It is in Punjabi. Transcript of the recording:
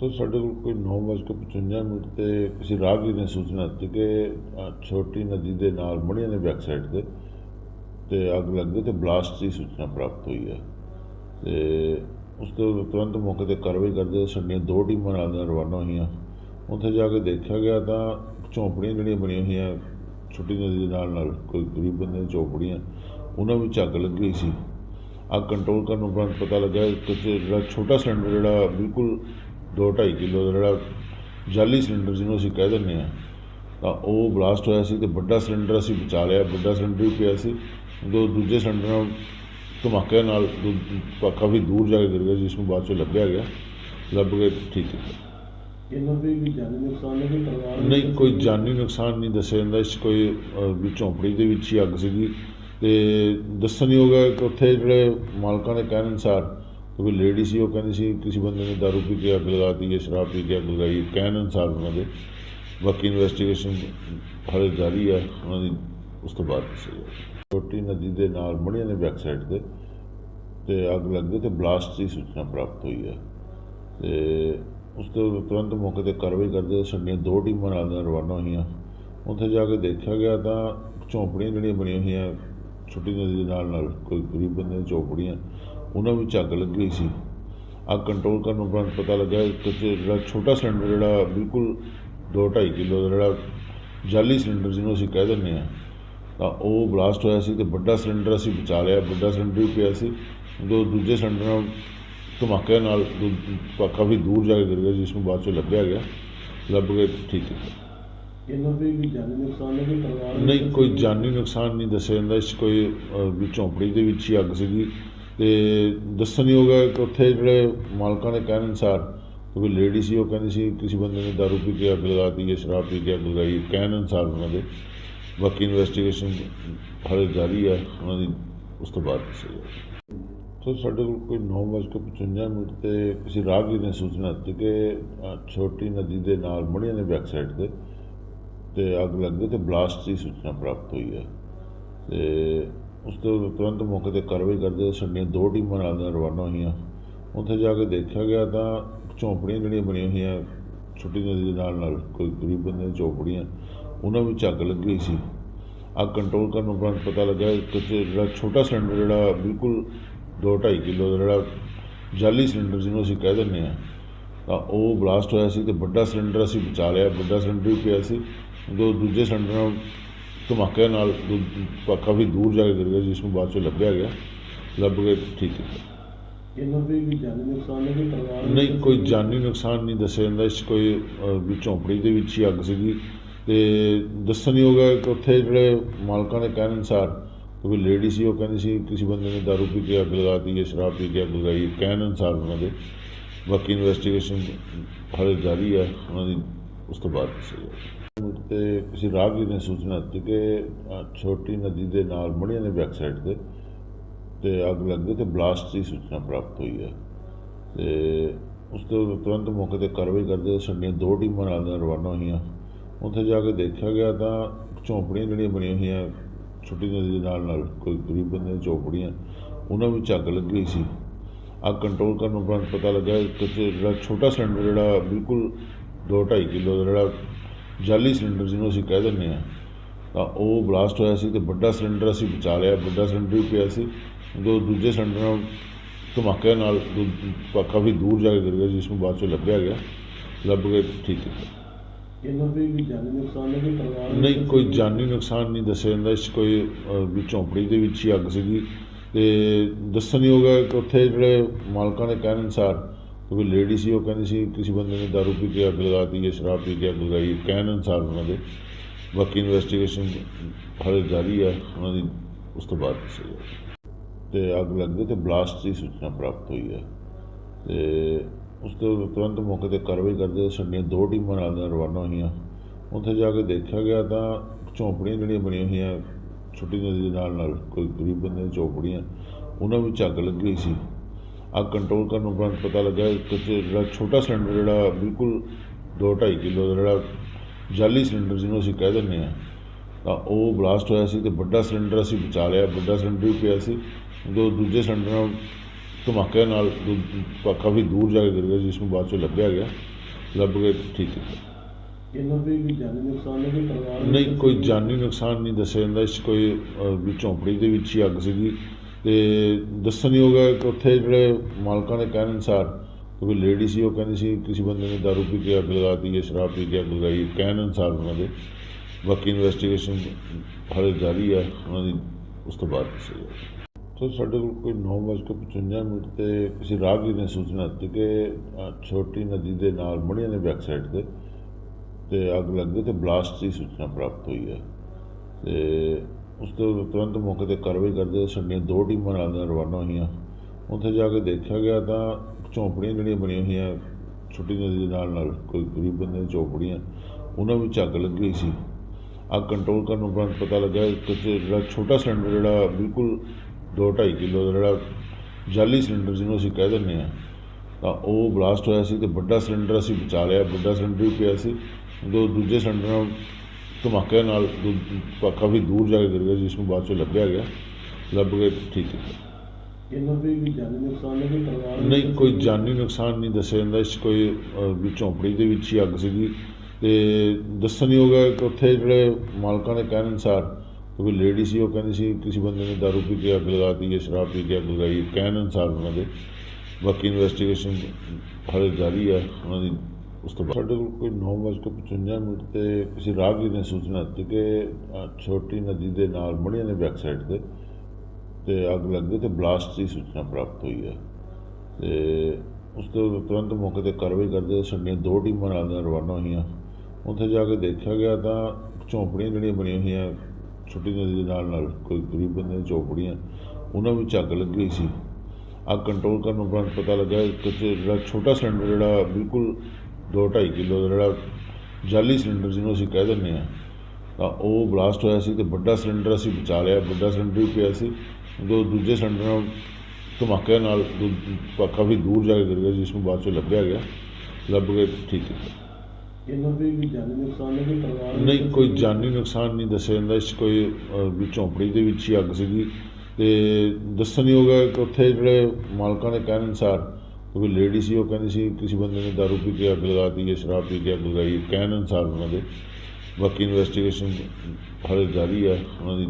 ਸੋ ਸਾਡੇ ਕੋਲ ਕੋਈ 9:55 ਮਿੰਟ ਤੇ ਕਿਸੇ ਰਾਹਗੀਰ ਨੇ ਸੂਚਨਾ ਦਿੱਤੀ ਕਿ ਛੋਟੀ ਨਦੀ ਦੇ ਨਾਲ ਮੜੀਆਂ ਦੇ ਬੈਕ ਸਾਈਡ ਤੇ ਤੇ ਅੱਗ ਲੱਗ ਗਈ ਤੇ ਬਲਾਸਟ ਦੀ ਸੂਚਨਾ ਪ੍ਰਾਪਤ ਹੋਈ ਹੈ। ਤੇ ਉਸ ਤੋਂ ਤੁਰੰਤ ਮੌਕੇ ਤੇ ਕਾਰਵਾਈ ਕਰਦੇ ਹੋਏ ਸਾਡੀਆਂ ਦੋ ਟੀਮਾਂ ਨਾਲ ਰਵਾਨਾ ਹੋਈਆਂ। ਉੱਥੇ ਜਾ ਕੇ ਦੇਖਿਆ ਗਿਆ ਤਾਂ ਝੌਂਪੜੀਆਂ ਜਿਹੜੀਆਂ ਬਣੀਆਂ ਹੋਈਆਂ, ਛੋਟੀ ਨਦੀ ਦੇ ਨਾਲ ਨਾਲ ਕੋਈ ਗਰੀਬ ਬੰਦੇ ਦੀਆਂ ਝੌਂਪੜੀਆਂ, ਉਹਨਾਂ ਵਿੱਚ ਅੱਗ ਲੱਗੀ ਹੋਈ ਸੀ। ਅੱਗ ਕੰਟਰੋਲ ਕਰਨ ਉਪਰੰਤ ਪਤਾ ਲੱਗਾ ਕਿ ਜਿਹੜਾ ਛੋਟਾ ਸਿਲੰਡਰ ਜਿਹੜਾ ਬਿਲਕੁਲ 2.5 ਕਿਲੋ ਦਾ ਜਿਹੜਾ ਜਾਲੀ ਸਿਲੰਡਰ ਜਿਹਨੂੰ ਅਸੀਂ ਕਹਿ ਦਿੰਦੇ ਆ ਤਾਂ ਉਹ ਬਲਾਸਟ ਹੋਇਆ ਸੀ ਤੇ ਵੱਡਾ ਸਿਲੰਡਰ ਅਸੀਂ ਬਚਾ ਲਿਆ ਵੱਡਾ ਸਿਲੰਡਰ ਵੀ ਪਿਆ ਸੀ। ਦੋ ਦੂਜੇ ਸਿਲੰਡਰ ਨਾਲ ਧਮਾਕੇ ਨਾਲ ਕਾਫੀ ਦੂਰ ਜਾ ਕੇ ਗਿਰ ਗਿਆ ਜਿਸ ਨੂੰ ਬਾਅਦ ਚੋਂ ਲੱਭਿਆ ਗਿਆ। ਲੱਭ ਕੇ ਠੀਕ ਕੀਤਾ। ਇਹਨਾਂ ਦੇ ਵੀ ਜਾਨੀ ਨੁਕਸਾਨ ਨਹੀਂ ਕੋਈ ਜਾਨੀ ਨੁਕਸਾਨ ਨਹੀਂ ਦੱਸਿਆ ਜਾਂਦਾ। ਇਸ ਕੋਈ ਵੀ ਝੌਂਪੜੀ ਦੇ ਵਿੱਚ ਹੀ ਅੱਗ ਸੀਗੀ। ਤੇ ਦੱਸਣਯੋਗ ਹੈ ਕਿ ਉੱਥੇ ਜਿਹੜੇ ਮਾਲਕਾਂ ਦੇ ਕਹਿਣ ਅਨੁਸਾਰ ਕਿਉਂਕਿ ਲੇਡੀ ਸੀ, ਉਹ ਕਹਿੰਦੀ ਸੀ ਕਿਸੇ ਬੰਦੇ ਨੇ ਦਾਰੂ ਪੀ ਕੇ ਅੱਗ ਲਗਾਤੀ ਹੈ, ਸ਼ਰਾਬ ਪੀ ਕੇ ਅੱਗ ਲਗਾਈ ਕਹਿਣ ਅਨੁਸਾਰ ਉਹਨਾਂ ਦੇ ਬਾਕੀ ਇਨਵੈਸਟੀਗੇਸ਼ਨ ਹਾਲੇ ਜਾਰੀ ਹੈ, ਉਹਨਾਂ ਦੀ ਉਸ ਤੋਂ ਬਾਅਦ ਦੱਸੇਗਾ ਛੋਟੀ ਨਦੀ ਦੇ ਨਾਲ ਮੜੀਆਂ ਦੇ ਬੈਕ ਸਾਈਡ ਤੇ ਤੇ ਅੱਗ ਲੱਗ ਗਈ ਤੇ ਬਲਾਸਟ ਦੀ ਸੂਚਨਾ ਪ੍ਰਾਪਤ ਹੋਈ ਹੈ। ਤੇ ਉਸ ਤੋਂ ਤੁਰੰਤ ਮੌਕੇ ਤੇ ਕਾਰਵਾਈ ਕਰਦੇ ਸਾਡੀਆਂ ਦੋ ਟੀਮਾਂ ਨਾਲ ਰਵਾਨਾ ਹੋਈਆਂ। ਉੱਥੇ ਜਾ ਕੇ ਦੇਖਿਆ ਗਿਆ ਤਾਂ ਝੌਂਪੜੀਆਂ ਜਿਹੜੀਆਂ ਬਣੀਆਂ ਹੋਈਆਂ ਛੋਟੀ ਨਦੀ ਦੇ ਨਾਲ ਨਾਲ ਕੋਈ ਗਰੀਬ ਬੰਦੇ ਦੀਆਂ ਉਹਨਾਂ ਵਿੱਚ ਅੱਗ ਲੱਗੀ ਹੋਈ ਸੀ। ਅੱਗ ਕੰਟਰੋਲ ਕਰਨ ਉਪਰੰਤ ਪਤਾ ਲੱਗਾ ਕਿ ਜਿਹੜਾ ਛੋਟਾ ਸਿਲੰਡਰ ਜਿਹੜਾ ਬਿਲਕੁਲ 2.5 ਕਿਲੋ ਦਾ ਜਿਹੜਾ ਜਾਲੀ ਸਿਲੰਡਰ ਜਿਹਨੂੰ ਅਸੀਂ ਕਹਿ ਦਿੰਦੇ ਆ ਤਾਂ ਉਹ ਬਲਾਸਟ ਹੋਇਆ ਸੀ ਤੇ ਵੱਡਾ ਸਿਲੰਡਰ ਅਸੀਂ ਬਚਾ ਲਿਆ। ਵੱਡਾ ਸਿਲੰਡਰ ਵੀ ਪਿਆ ਸੀ, ਦੋ ਦੂਜੇ ਸਿਲੰਡਰ ਨਾਲ ਧਮਾਕੇ ਨਾਲ ਦੂ- ਕਾਫੀ ਦੂਰ ਜਾ ਕੇ ਗਿਰ ਗਿਆ ਜਿਸ ਨੂੰ ਬਾਅਦ ਚੋਂ ਲੱਭਿਆ ਗਿਆ। ਲੱਭ ਕੇ ਠੀਕ ਕੀਤਾ। ਇਹਨਾਂ ਦੇ ਵੀ ਜਾਨੀ ਨੁਕਸਾਨ ਨਹੀਂ ਪਰਿਵਾਰ ਨੂੰ ਨਹੀਂ ਕੋਈ ਜਾਨੀ ਨੁਕਸਾਨ ਨਹੀਂ ਦੱਸਿਆ ਜਾਂਦਾ। ਇਸ ਕੋਈ ਵੀ ਝੌਂਪੜੀ ਦੇ ਵਿੱਚ ਹੀ ਅੱਗ ਸੀਗੀ। ਤੇ ਦੱਸਣਯੋਗ ਹੈ ਕਿ ਉੱਥੇ ਜਿਹੜੇ ਮਾਲਕਾਂ ਦੇ ਕਹਿਣ ਅਨੁਸਾਰ ਕੋਈ ਲੇਡੀ ਸੀ ਉਹ ਕਹਿੰਦੀ ਸੀ ਕਿਸੇ ਬੰਦੇ ਨੇ ਦਾਰੂ ਪੀ ਕੇ ਅੱਗ ਲਗਾਤੀ ਹੈ ਸ਼ਰਾਬ ਪੀ ਕੇ ਅੱਗ ਲਗਾਈ। ਕਹਿਣ ਅਨੁਸਾਰ ਉਹਨਾਂ ਦੇ ਬਾਕੀ ਇਨਵੈਸਟੀਗੇਸ਼ਨ ਹਾਲੇ ਜਾਰੀ ਹੈ। ਉਹਨਾਂ ਦੀ ਉਸ ਤੋਂ ਬਾਅਦ ਦੱਸੇਗਾ ਸੋ ਸਾਡੇ ਕੋਲ ਕੋਈ 9:55 ਮਿੰਟ ਤੇ ਕਿਸੇ ਰਾਹਗੀਰ ਨੇ ਸੂਚਨਾ ਦਿੱਤੀ ਕਿ ਛੋਟੀ ਨਦੀ ਦੇ ਨਾਲ ਮੜੀਆਂ ਦੇ ਬੈਕ ਸਾਈਡ ਤੇ। ਤੇ ਅੱਗ ਲੱਗ ਗਈ ਤੇ ਬਲਾਸਟ ਦੀ ਸੂਚਨਾ ਪ੍ਰਾਪਤ ਹੋਈ ਹੈ। ਤੇ ਉਸ ਤੋਂ ਤੁਰੰਤ ਮੌਕੇ ਤੇ ਕਾਰਵਾਈ ਕਰਦੇ ਸਾਡੀਆਂ ਦੋ ਟੀਮਾਂ ਨਾਲ ਰਵਾਨਾ ਹੋਈਆਂ। ਉੱਥੇ ਜਾ ਕੇ ਦੇਖਿਆ ਗਿਆ ਤਾਂ ਝੌਂਪੜੀਆਂ ਜਿਹੜੀਆਂ ਬਣੀਆਂ ਹੋਈਆਂ, ਛੋਟੀ ਨਦੀ ਦੇ ਨਾਲ ਨਾਲ ਕੋਈ ਗਰੀਬ ਬੰਦੇ ਦੀਆਂ ਝੌਂਪੜੀਆਂ, ਉਹਨਾਂ ਵਿੱਚ ਅੱਗ ਲੱਗੀ ਹੋਈ ਸੀ। ਅੱਗ ਕੰਟਰੋਲ ਕਰਨ ਉਪਰੰਤ ਪਤਾ ਲੱਗਾ ਕਿ ਜਿਹੜਾ ਛੋਟਾ ਸਿਲੰਡਰ ਜਿਹੜਾ ਬਿਲਕੁਲ 2.5 ਕਿਲੋ ਦਾ ਜਿਹੜਾ ਜਾਲੀ ਸਿਲੰਡਰ ਜਿਹਨੂੰ ਅਸੀਂ ਕਹਿ ਦਿੰਦੇ ਆ ਤਾਂ ਉਹ ਬਲਾਸਟ ਹੋਇਆ ਸੀ ਤੇ ਵੱਡਾ ਸਿਲੰਡਰ ਅਸੀਂ ਬਚਾ ਲਿਆ। ਵੱਡਾ ਸਿਲੰਡਰ ਵੀ ਪਿਆ ਸੀ। ਦੋ ਦੂਜੇ ਸਿਲੰਡਰ ਨਾਲ ਧਮਾਕੇ ਨਾਲ ਕਾਫੀ ਦੂਰ ਜਾ ਕੇ ਗਿਰ ਗਿਆ ਜਿਸ ਨੂੰ ਬਾਅਦ ਚੋਂ ਲੱਭਿਆ ਗਿਆ। ਲੱਭ ਕੇ ਠੀਕ ਕੀਤਾ। ਇਹਨਾਂ ਦੇ ਵੀ ਜਾਨੀ ਨੁਕਸਾਨ ਨਹੀਂ ਪਰਿਵਾਰ ਨਹੀਂ ਕੋਈ ਜਾਨੀ ਨੁਕਸਾਨ ਨਹੀਂ ਦੱਸਿਆ ਜਾਂਦਾ। ਇਸ ਕੋਈ ਵੀ ਝੌਂਪੜੀ ਦੇ ਵਿੱਚ ਹੀ ਅੱਗ ਸੀਗੀ। ਤੇ ਦੱਸਣਯੋਗ ਹੈ ਕਿ ਉੱਥੇ ਜਿਹੜੇ ਮਾਲਕਾਂ ਦੇ ਕਹਿਣ ਅਨੁਸਾਰ ਕੋਈ ਲੇਡੀ ਸੀ ਉਹ ਕਹਿੰਦੀ ਸੀ ਕਿਸੇ ਬੰਦੇ ਨੇ ਦਾਰੂ ਪੀ ਕੇ ਅੱਗ ਲਗਾਤੀ ਹੈ ਸ਼ਰਾਬ ਪੀ ਕੇ ਅੱਗ ਲਗਾਈ। ਕਹਿਣ ਅਨੁਸਾਰ ਉਹਨਾਂ ਦੇ। ਬਾਕੀ ਇਨਵੈਸਟੀਗੇਸ਼ਨ ਹਾਲੇ ਜਾਰੀ ਹੈ। ਉਹਨਾਂ ਦੀ ਉਸ ਤੋਂ ਬਾਅਦ ਦੱਸੇਗਾ ਤੇ ਕਿਸੇ ਰਾਹਗੀਰ ਨੇ ਸੂਚਨਾ ਦਿੱਤੀ ਕਿ ਛੋਟੀ ਨਦੀ ਦੇ ਨਾਲ ਮੜੀਆਂ ਦੇ ਬੈਕ ਸਾਈਡ ਤੇ ਤੇ ਅੱਗ ਲੱਗ ਗਈ ਤੇ ਬਲਾਸਟ ਦੀ ਸੂਚਨਾ ਪ੍ਰਾਪਤ ਹੋਈ ਹੈ। ਤੇ ਉਸ ਤੋਂ ਤੁਰੰਤ ਮੌਕੇ ਤੇ ਕਾਰਵਾਈ ਕਰਦੇ ਸਾਡੀਆਂ ਦੋ ਟੀਮਾਂ ਨਾਲ ਰਵਾਨਾ ਹੋਈਆਂ। ਉੱਥੇ ਜਾ ਕੇ ਦੇਖਿਆ ਗਿਆ ਤਾਂ ਝੌਂਪੜੀਆਂ ਜਿਹੜੀਆਂ ਬਣੀਆਂ ਹੋਈਆਂ, ਛੋਟੀ ਨਦੀ ਦੇ ਨਾਲ ਨਾਲ ਕੋਈ ਗਰੀਬ ਬੰਦੇ ਦੀਆਂ ਝੌਂਪੜੀਆਂ, ਉਹਨਾਂ ਵਿੱਚ ਅੱਗ ਲੱਗੀ ਹੋਈ ਸੀ। ਅੱਗ ਕੰਟਰੋਲ ਕਰਨ ਉਪਰੰਤ ਪਤਾ ਲੱਗਾ ਕਿ ਜਿਹੜਾ ਛੋਟਾ ਸਿਲੰਡਰ ਜਿਹੜਾ ਬਿਲਕੁਲ 2.5 ਕਿਲੋ ਦਾ ਜਿਹੜਾ ਜਾਲੀ ਸਿਲੰਡਰ ਜਿਹਨੂੰ ਅਸੀਂ ਕਹਿ ਦਿੰਦੇ ਆ ਤਾਂ ਉਹ ਬਲਾਸਟ ਹੋਇਆ ਸੀ ਤੇ ਵੱਡਾ ਸਿਲੰਡਰ ਅਸੀਂ ਬਚਾ ਲਿਆ ਵੱਡਾ ਸਿਲੰਡਰ ਵੀ ਪਿਆ ਸੀ। ਦੋ ਦੂਜੇ ਸਿਲੰਡਰ ਨਾਲ ਧਮਾਕੇ ਨਾਲ ਕਾਫੀ ਦੂਰ ਜਾ ਕੇ ਗਿਰ ਗਿਆ ਜਿਸ ਨੂੰ ਬਾਅਦ ਚੋਂ ਲੱਭਿਆ ਗਿਆ। ਲੱਭ ਕੇ ਠੀਕ ਕੀਤਾ। ਇਹਨਾਂ ਦੇ ਵੀ ਜਾਨੀ ਨੁਕਸਾਨ ਨਹੀਂ ਪਰਿਵਾਰ ਨਹੀਂ ਕੋਈ ਜਾਨੀ ਨੁਕਸਾਨ ਨਹੀਂ ਦੱਸਿਆ ਜਾਂਦਾ। ਇਸ ਕੋਈ ਵੀ ਝੌਂਪੜੀ ਦੇ ਵਿੱਚ ਹੀ ਅੱਗ ਸੀਗੀ। ਤੇ ਦੱਸਣਯੋਗ ਹੈ ਕਿ ਉੱਥੇ ਜਿਹੜੇ ਮਾਲਕਾਂ ਦੇ ਕਹਿਣ ਅਨੁਸਾਰ ਕੋਈ ਲੇਡੀ ਸੀ, ਉਹ ਕਹਿੰਦੀ ਸੀ, ਕਿਸੇ ਬੰਦੇ ਨੇ ਦਾਰੂ ਪੀ ਕੇ ਅੱਗ ਲਗਾਤੀ ਹੈ, ਸ਼ਰਾਬ ਪੀ ਕੇ ਅੱਗ ਲਗਾਈ ਕਹਿਣ ਅਨੁਸਾਰ ਉਹਨਾਂ ਦੇ ਬਾਕੀ ਇਨਵੈਸਟੀਗੇਸ਼ਨ ਹਾਲੇ ਜਾਰੀ ਹੈ, ਉਹਨਾਂ ਦੀ ਉਸ ਤੋਂ ਬਾਅਦ ਦੱਸੇਗਾ ਤੇ ਅੱਗ ਲੱਗ ਗਈ ਤੇ ਬਲਾਸਟ ਦੀ ਸੂਚਨਾ ਪ੍ਰਾਪਤ ਹੋਈ ਹੈ। ਤੇ ਉਸ ਤੋਂ ਤੁਰੰਤ ਮੌਕੇ ਤੇ ਕਾਰਵਾਈ ਕਰਦੇ ਸਾਡੀਆਂ ਦੋ ਟੀਮਾਂ ਨਾਲ ਰਵਾਨਾ ਹੋਈਆਂ। ਉੱਥੇ ਜਾ ਕੇ ਦੇਖਿਆ ਗਿਆ ਤਾਂ ਝੌਂਪੜੀਆਂ ਜਿਹੜੀਆਂ ਬਣੀਆਂ ਹੋਈਆਂ, ਛੋਟੀ ਨਦੀ ਦੇ ਨਾਲ ਨਾਲ ਕੋਈ ਗਰੀਬ ਬੰਦੇ ਦੀਆਂ ਝੌਂਪੜੀਆਂ, ਉਹਨਾਂ ਵਿੱਚ ਅੱਗ ਲੱਗੀ ਹੋਈ ਸੀ। ਅੱਗ ਕੰਟਰੋਲ ਕਰਨ ਉਪਰੰਤ ਪਤਾ ਲੱਗਾ ਕਿ ਜਿਹੜਾ ਛੋਟਾ ਸਿਲੰਡਰ ਜਿਹੜਾ ਬਿਲਕੁਲ 2.5 ਕਿਲੋ ਦਾ ਜਿਹੜਾ ਜਾਲੀ ਸਿਲੰਡਰ ਜਿਹਨੂੰ ਅਸੀਂ ਕਹਿ ਦਿੰਦੇ ਆ ਤਾਂ ਉਹ ਬਲਾਸਟ ਹੋਇਆ ਸੀ ਤੇ ਵੱਡਾ ਸਿਲੰਡਰ ਅਸੀਂ ਬਚਾ ਲਿਆ ਵੱਡਾ ਸਿਲੰਡਰ ਵੀ ਪਿਆ ਸੀ। ਦੋ ਦੂਜੇ ਸਿਲੰਡਰ ਨਾਲ ਧਮਾਕੇ ਨਾਲ ਦੂ- ਕਾਫੀ ਦੂਰ ਜਾ ਕੇ ਗਿਰ ਗਿਆ ਜਿਸ ਨੂੰ ਬਾਅਦ ਚੋਂ ਲੱਭਿਆ ਗਿਆ। ਲੱਭ ਕੇ ਠੀਕ ਕੀਤਾ। ਇਹਨਾਂ ਵੀ ਕੋਈ ਜਾਨੀ ਨੁਕਸਾਨ ਹੈ ਕਿ ਪਰਿਵਾਰ ਨਹੀਂ ਕੋਈ ਜਾਨੀ ਨੁਕਸਾਨ ਨਹੀਂ ਦੱਸਿਆ ਜਾਂਦਾ। ਇਸ ਕੋਈ ਵੀ ਝੌਂਪੜੀ ਦੇ ਵਿੱਚ ਹੀ ਅੱਗ ਸੀਗੀ। ਤੇ ਦੱਸਣਯੋਗ ਹੈ ਕਿ ਉੱਥੇ ਜਿਹੜੇ ਮਾਲਕਾਂ ਦੇ ਕਹਿਣ ਅਨੁਸਾਰ ਕੋਈ ਲੇਡੀ ਸੀ, ਉਹ ਕਹਿੰਦੀ ਸੀ, ਕਿਸੇ ਬੰਦੇ ਨੇ ਦਾਰੂ ਪੀ ਕੇ ਅੱਗ ਲਗਾਤੀ ਹੈ, ਸ਼ਰਾਬ ਪੀ ਕੇ ਅੱਗ ਲਗਾਈ ਕਹਿਣ ਅਨੁਸਾਰ ਉਹਨਾਂ ਦੇ ਬਾਕੀ ਇਨਵੈਸਟੀਗੇਸ਼ਨ ਹਾਲੇ ਜਾਰੀ ਹੈ, ਉਹਨਾਂ ਦੀ ਉਸ ਤੋਂ ਬਾਅਦ ਦੱਸੇਗਾ ਸੋ ਸਾਡੇ ਕੋਲ ਕੋਈ 9:55 ਮਿੰਟ ਤੇ ਕਿਸੇ ਰਾਹਗੀਰ ਨੇ ਸੂਚਨਾ ਦਿੱਤੀ ਕਿ ਛੋਟੀ ਨਦੀ ਦੇ ਨਾਲ ਮੜੀਆਂ ਦੇ ਬੈਕ ਸਾਈਡ ਤੇ ਤੇ ਅੱਗ ਲੱਗ ਗਈ ਤੇ ਬਲਾਸਟ ਦੀ ਸੂਚਨਾ ਪ੍ਰਾਪਤ ਹੋਈ ਹੈ। ਤੇ ਉਸ ਤੋਂ ਤੁਰੰਤ ਮੌਕੇ ਤੇ ਕਾਰਵਾਈ ਕਰਦੇ ਸਾਡੀਆਂ ਦੋ ਟੀਮਾਂ ਨਾਲ ਦੀਆਂ ਰਵਾਨਾ ਹੋਈਆਂ। ਉੱਥੇ ਜਾ ਕੇ ਦੇਖਿਆ ਗਿਆ ਤਾਂ ਝੌਂਪੜੀਆਂ ਜਿਹੜੀਆਂ ਬਣੀਆਂ ਹੋਈਆਂ, ਛੁੱਟੀ ਨਦੀ ਦੇ ਨਾਲ ਨਾਲ ਕੋਈ ਗਰੀਬ ਬੰਦੇ ਦੀਆਂ ਝੌਂਪੜੀਆਂ, ਉਹਨਾਂ ਵਿੱਚ ਅੱਗ ਲੱਗੀ ਹੋਈ ਸੀ। ਅੱਗ ਕੰਟਰੋਲ ਕਰਨ ਉਪਰੰਤ ਪਤਾ ਲੱਗਾ ਕਿ ਜਿਹੜਾ ਛੋਟਾ ਸਿਲੰਡਰ ਜਿਹੜਾ ਬਿਲਕੁਲ 2.5 ਕਿਲੋ ਦਾ ਜਿਹੜਾ ਜਾਲੀ ਸਿਲੰਡਰ ਜਿਹਨੂੰ ਅਸੀਂ ਕਹਿ ਦਿੰਦੇ ਹਾਂ, ਤਾਂ ਉਹ ਬਲਾਸਟ ਹੋਇਆ ਸੀ ਤੇ ਵੱਡਾ ਸਿਲੰਡਰ ਅਸੀਂ ਬਚਾ ਲਿਆ। ਵੱਡਾ ਸਿਲੰਡਰ ਵੀ ਪਿਆ ਸੀ ਦੋ ਦੂਜੇ ਸਿਲੰਡਰ ਨਾਲ ਧਮਾਕੇ ਨਾਲ ਦੂ- ਕਾਫੀ ਦੂਰ ਜਾ ਕੇ ਗਿਰ ਗਿਆ ਜਿਸ ਨੂੰ ਬਾਅਦ ਚੋਂ ਲੱਭਿਆ ਗਿਆ। ਲੱਭ ਕੇ ਠੀਕ ਕੀਤਾ। ਇਹਨਾਂ ਵੀ ਕੋਈ ਜਾਨੀ ਨੁਕਸਾਨ ਹੈ ਕਿ ਪਰਿਵਾਰ ਨੂੰ ਨਹੀਂ ਕੋਈ ਜਾਨੀ ਨੁਕਸਾਨ ਨਹੀਂ ਦੱਸਿਆ ਜਾਂਦਾ। ਇਸ ਕੋਈ ਵੀ ਝੌਂਪੜੀ ਦੇ ਵਿੱਚ ਹੀ ਅੱਗ ਸੀਗੀ। ਤੇ ਦੱਸਣਯੋਗ ਹੈ ਕਿ ਉੱਥੇ ਜਿਹੜੇ ਮਾਲਕਾਂ ਦੇ ਕਹਿਣ ਅਨੁਸਾਰ ਕੋਈ ਲੇਡੀ ਸੀ ਉਹ ਕਹਿੰਦੀ ਸੀ ਕਿਸੇ ਬੰਦੇ ਨੇ ਦਾਰੂ ਪੀ ਕੇ ਅੱਗ ਲਗਾਤੀ ਹੈ ਸ਼ਰਾਬ ਪੀ ਕੇ ਅੱਗ ਲਗਾਈ ਕਹਿਣ ਅਨੁਸਾਰ ਉਹਨਾਂ ਦੇ। ਬਾਕੀ ਇਨਵੈਸਟੀਗੇਸ਼ਨ ਹਾਲੇ ਜਾਰੀ ਹੈ। ਉਹਨਾਂ ਦੀ ਉਸ ਤੋਂ ਬਾਅਦ ਸਾਡੇ ਕੋਲ ਕੋਈ 9:55 ਮਿੰਟ ਤੇ ਕਿਸੇ ਰਾਹਗੀਰ ਨੇ ਸੂਚਨਾ ਦਿੱਤੀ ਕਿ ਛੋਟੀ ਨਦੀ ਦੇ ਨਾਲ ਮੜੀਆਂ ਦੇ ਬੈਕ ਸਾਈਡ ਤੇ ਤੇ ਅੱਗ ਲੱਗ ਗਈ ਤੇ ਬਲਾਸਟ ਦੀ ਸੂਚਨਾ ਪ੍ਰਾਪਤ ਹੋਈ ਹੈ। ਤੇ ਉਸ ਤੋਂ ਤੁਰੰਤ ਮੌਕੇ ਤੇ ਕਾਰਵਾਈ ਕਰਦੇ ਸਾਡੀਆਂ ਦੋ ਟੀਮਾਂ ਨਾਲ ਰਵਾਨਾ ਹੋਈਆਂ। ਉੱਥੇ ਜਾ ਕੇ ਦੇਖਿਆ ਗਿਆ ਤਾਂ ਝੌਂਪੜੀਆਂ ਜਿਹੜੀਆਂ ਬਣੀਆਂ ਹੋਈਆਂ, ਛੋਟੀ ਨਦੀ ਦੇ ਨਾਲ ਨਾਲ ਕੋਈ ਗਰੀਬ ਬੰਦੇ ਦੀਆਂ ਝੌਂਪੜੀਆਂ, ਉਹਨਾਂ ਵਿੱਚ ਅੱਗ ਲੱਗੀ ਹੋਈ ਸੀ। ਅੱਗ ਕੰਟਰੋਲ ਕਰਨ ਉਪਰੰਤ ਪਤਾ ਲੱਗਾ ਕਿ ਜਿਹੜਾ ਛੋਟਾ ਸਿਲੰਡਰ ਜਿਹੜਾ ਬਿਲਕੁਲ 2.5 ਕਿਲੋ ਦਾ ਜਿਹੜਾ ਜਾਲੀ ਸਿਲੰਡਰ ਜਿਹਨੂੰ ਅਸੀਂ ਕਹਿ ਦਿੰਦੇ ਹਾਂ ਤਾਂ ਉਹ ਬਲਾਸਟ ਹੋਇਆ ਸੀ ਤੇ ਵੱਡਾ ਸਿਲੰਡਰ ਅਸੀਂ ਬਚਾ ਲਿਆ ਵੱਡਾ ਸਿਲੰਡਰ ਵੀ ਪਿਆ ਸੀ ਦੋ ਦੂਜੇ ਸਿਲੰਡਰ ਨਾਲ ਧਮਾਕੇ ਨਾਲ ਕਾਫੀ ਦੂਰ ਜਾ ਕੇ ਗਿਰ ਗਿਆ ਜਿਸ ਨੂੰ ਬਾਅਦ ਚੋਂ ਲੱਭਿਆ ਗਿਆ ਲੱਭ ਕੇ ਠੀਕ ਕੀਤਾ। ਇਹਨਾਂ ਵੀ ਜਾਨੀ ਨੁਕਸਾਨ ਹੈ ਕਿ ਪਰਿਵਾਰ ਨਹੀਂ ਕੋਈ ਜਾਨੀ ਨੁਕਸਾਨ ਨਹੀਂ ਦੱਸਿਆ ਜਾਂਦਾ ਇਸ ਕੋਈ ਵੀ ਝੌਂਪੜੀ ਦੇ ਵਿੱਚ ਹੀ ਅੱਗ ਸੀਗੀ। ਤੇ ਦੱਸਣਯੋਗ ਹੈ ਕਿ ਉੱਥੇ ਜਿਹੜੇ ਮਾਲਕਾਂ ਦੇ ਕਹਿਣ ਅਨੁਸਾਰ ਕਿਉਂਕਿ ਲੇਡੀ ਸੀ, ਉਹ ਕਹਿੰਦੀ ਸੀ, ਕਿਸੇ ਬੰਦੇ ਨੇ ਦਾਰੂ ਪੀ ਕੇ ਅੱਗ ਲਗਾਤੀ ਹੈ ਸ਼ਰਾਬ ਪੀ ਕੇ ਅੱਗ ਲਗਾਈ, ਕਹਿਣ ਅਨੁਸਾਰ ਉਹਨਾਂ ਦੇ ਬਾਕੀ ਇਨਵੈਸਟੀਗੇਸ਼ਨ ਹਾਲੇ ਜਾਰੀ ਹੈ, ਉਹਨਾਂ ਦੀ